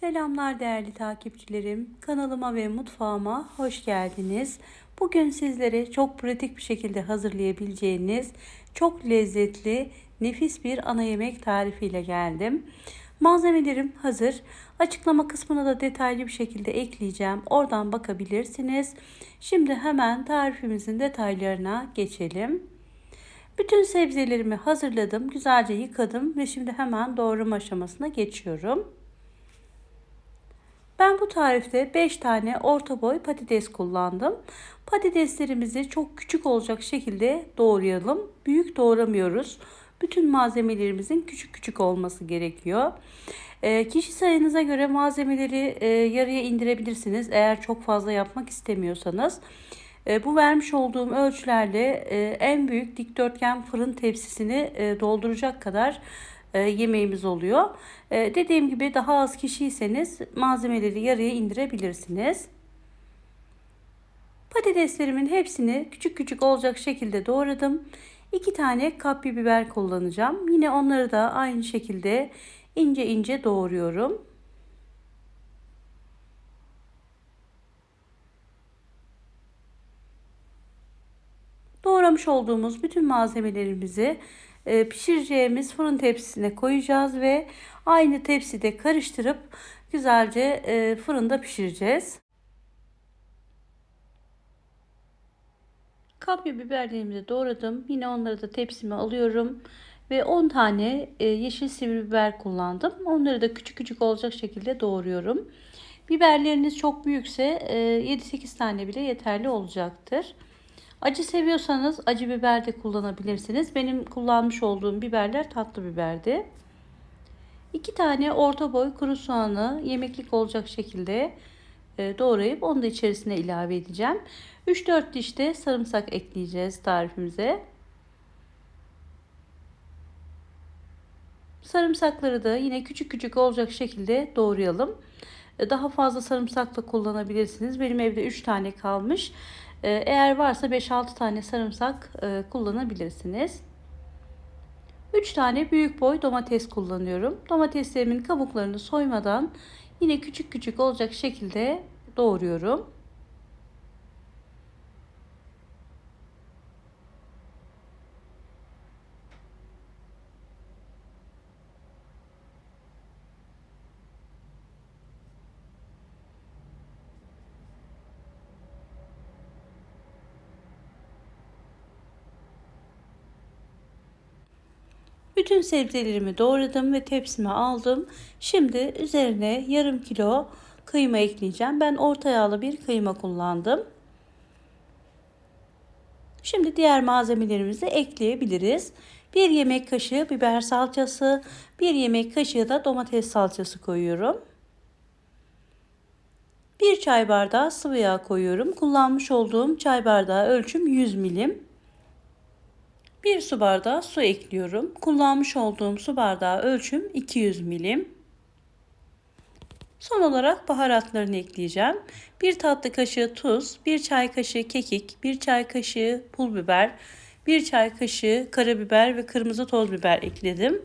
Selamlar değerli takipçilerim. Kanalıma ve mutfağıma hoş geldiniz. Bugün sizlere çok pratik bir şekilde hazırlayabileceğiniz çok lezzetli, nefis bir ana yemek tarifiyle geldim. Malzemelerim hazır. Açıklama kısmına da detaylı bir şekilde ekleyeceğim. Oradan bakabilirsiniz. Şimdi hemen tarifimizin detaylarına geçelim. Bütün sebzelerimi hazırladım. Güzelce yıkadım ve şimdi hemen doğrama aşamasına geçiyorum. Bu tarifte 5 tane orta boy patates kullandım. Patateslerimizi çok küçük olacak şekilde doğrayalım. Büyük doğramıyoruz. Bütün malzemelerimizin küçük küçük olması gerekiyor. E, kişi sayınıza göre malzemeleri e, yarıya indirebilirsiniz. Eğer çok fazla yapmak istemiyorsanız. E, bu vermiş olduğum ölçülerle e, en büyük dikdörtgen fırın tepsisini e, dolduracak kadar e, yemeğimiz oluyor. E, dediğim gibi daha az kişiyseniz malzemeleri yarıya indirebilirsiniz. Patateslerimin hepsini küçük küçük olacak şekilde doğradım. 2 tane kapya biber kullanacağım. Yine onları da aynı şekilde ince ince doğruyorum. Doğramış olduğumuz bütün malzemelerimizi e, pişireceğimiz fırın tepsisine koyacağız ve aynı tepside karıştırıp güzelce e, fırında pişireceğiz. Kapya biberlerimi doğradım. Yine onları da tepsime alıyorum. Ve 10 tane e, yeşil sivri biber kullandım. Onları da küçük küçük olacak şekilde doğruyorum. Biberleriniz çok büyükse 7-8 tane bile yeterli olacaktır. Acı seviyorsanız acı biber de kullanabilirsiniz. Benim kullanmış olduğum biberler tatlı biberdi. 2 tane orta boy kuru soğanı yemeklik olacak şekilde e, doğrayıp onu da içerisine ilave edeceğim. 3-4 diş de sarımsak ekleyeceğiz tarifimize. Sarımsakları da yine küçük küçük olacak şekilde doğrayalım. E, daha fazla sarımsakla kullanabilirsiniz. Benim evde 3 tane kalmış. Ee, eğer varsa 5-6 tane sarımsak e, kullanabilirsiniz. 3 tane büyük boy domates kullanıyorum. Domateslerimin kabuklarını soymadan yine küçük küçük olacak şekilde doğruyorum. Bütün sebzelerimi doğradım ve tepsime aldım. Şimdi üzerine yarım kilo kıyma ekleyeceğim. Ben orta yağlı bir kıyma kullandım. Şimdi diğer malzemelerimizi ekleyebiliriz. 1 yemek kaşığı biber salçası, 1 yemek kaşığı da domates salçası koyuyorum. 1 çay bardağı sıvı yağ koyuyorum. Kullanmış olduğum çay bardağı ölçüm 100 milim. 1 su bardağı su ekliyorum. Kullanmış olduğum su bardağı ölçüm 200 milim. Son olarak baharatlarını ekleyeceğim. 1 tatlı kaşığı tuz, 1 çay kaşığı kekik, 1 çay kaşığı pul biber, 1 çay kaşığı karabiber ve kırmızı toz biber ekledim.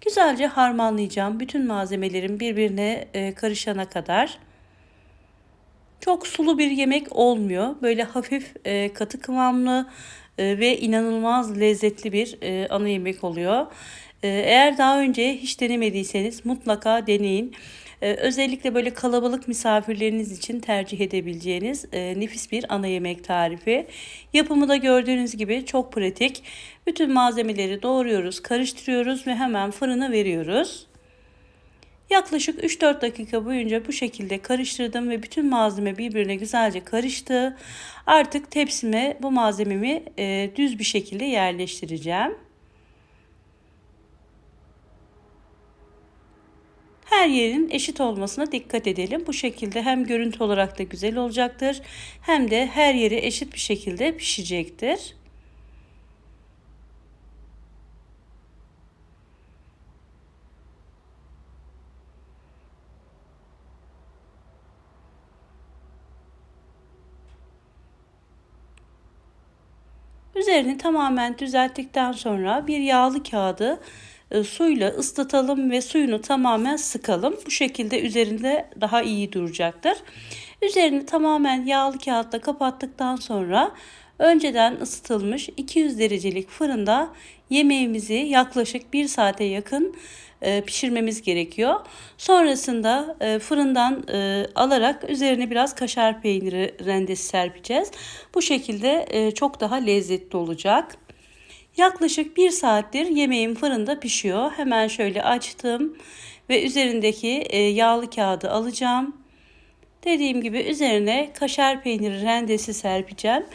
Güzelce harmanlayacağım. Bütün malzemelerin birbirine e, karışana kadar. Çok sulu bir yemek olmuyor. Böyle hafif e, katı kıvamlı e, ve inanılmaz lezzetli bir e, ana yemek oluyor. E, eğer daha önce hiç denemediyseniz mutlaka deneyin. Özellikle böyle kalabalık misafirleriniz için tercih edebileceğiniz nefis bir ana yemek tarifi. Yapımı da gördüğünüz gibi çok pratik. Bütün malzemeleri doğruyoruz, karıştırıyoruz ve hemen fırına veriyoruz. Yaklaşık 3-4 dakika boyunca bu şekilde karıştırdım ve bütün malzeme birbirine güzelce karıştı. Artık tepsime bu malzememi e, düz bir şekilde yerleştireceğim. Her yerin eşit olmasına dikkat edelim. Bu şekilde hem görüntü olarak da güzel olacaktır hem de her yeri eşit bir şekilde pişecektir. Üzerini tamamen düzelttikten sonra bir yağlı kağıdı e, suyla ıslatalım ve suyunu tamamen sıkalım. Bu şekilde üzerinde daha iyi duracaktır. Üzerini tamamen yağlı kağıtla kapattıktan sonra önceden ısıtılmış 200 derecelik fırında yemeğimizi yaklaşık 1 saate yakın e, pişirmemiz gerekiyor. Sonrasında e, fırından e, alarak üzerine biraz kaşar peyniri rendesi serpeceğiz. Bu şekilde çok daha lezzetli olacak. Yaklaşık bir saattir yemeğim fırında pişiyor. Hemen şöyle açtım ve üzerindeki yağlı kağıdı alacağım. Dediğim gibi üzerine kaşar peyniri rendesi serpeceğim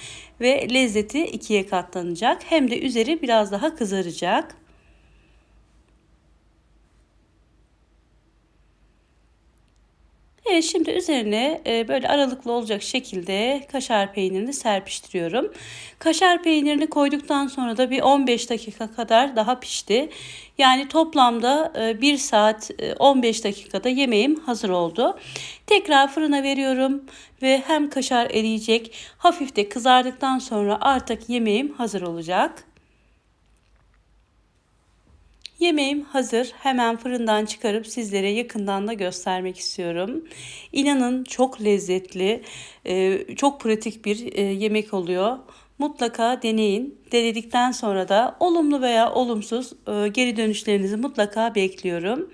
ve lezzeti ikiye katlanacak. Hem de üzeri biraz daha kızaracak. Evet şimdi üzerine e, böyle aralıklı olacak şekilde kaşar peynirini serpiştiriyorum. Kaşar peynirini koyduktan sonra da bir 15 dakika kadar daha pişti. Yani toplamda 1 e, saat 15 e, dakikada yemeğim hazır oldu. Tekrar fırına veriyorum ve hem kaşar eriyecek hafif de kızardıktan sonra artık yemeğim hazır olacak. Yemeğim hazır. Hemen fırından çıkarıp sizlere yakından da göstermek istiyorum. İnanın çok lezzetli, e, çok pratik bir e, yemek oluyor. Mutlaka deneyin. Denedikten sonra da olumlu veya olumsuz e, geri dönüşlerinizi mutlaka bekliyorum.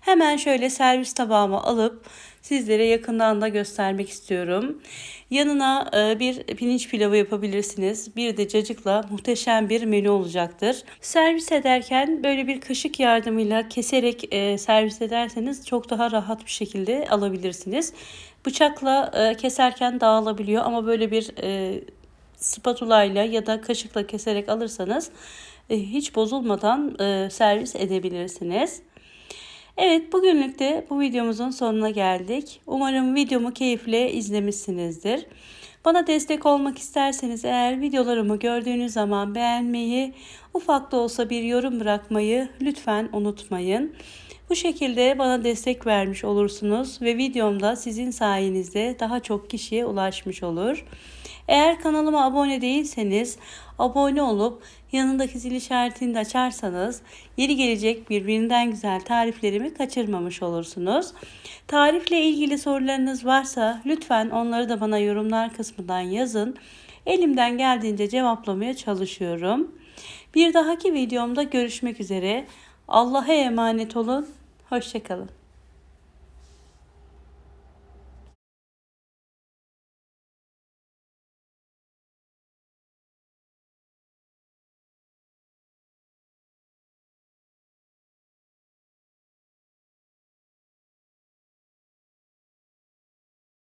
Hemen şöyle servis tabağıma alıp sizlere yakından da göstermek istiyorum. Yanına e, bir pirinç pilavı yapabilirsiniz. Bir de cacıkla muhteşem bir menü olacaktır. Servis ederken böyle bir kaşık yardımıyla keserek e, servis ederseniz çok daha rahat bir şekilde alabilirsiniz. Bıçakla e, keserken dağılabiliyor ama böyle bir spatula ile ya da kaşıkla keserek alırsanız hiç bozulmadan servis edebilirsiniz. Evet bugünlük de bu videomuzun sonuna geldik. Umarım videomu keyifle izlemişsinizdir. Bana destek olmak isterseniz eğer videolarımı gördüğünüz zaman beğenmeyi, ufak da olsa bir yorum bırakmayı lütfen unutmayın. Bu şekilde bana destek vermiş olursunuz ve videomda sizin sayenizde daha çok kişiye ulaşmış olur. Eğer kanalıma abone değilseniz abone olup yanındaki zil işaretini de açarsanız yeni gelecek birbirinden güzel tariflerimi kaçırmamış olursunuz. Tarifle ilgili sorularınız varsa lütfen onları da bana yorumlar kısmından yazın. Elimden geldiğince cevaplamaya çalışıyorum. Bir dahaki videomda görüşmek üzere. Allah'a emanet olun. Hoşçakalın.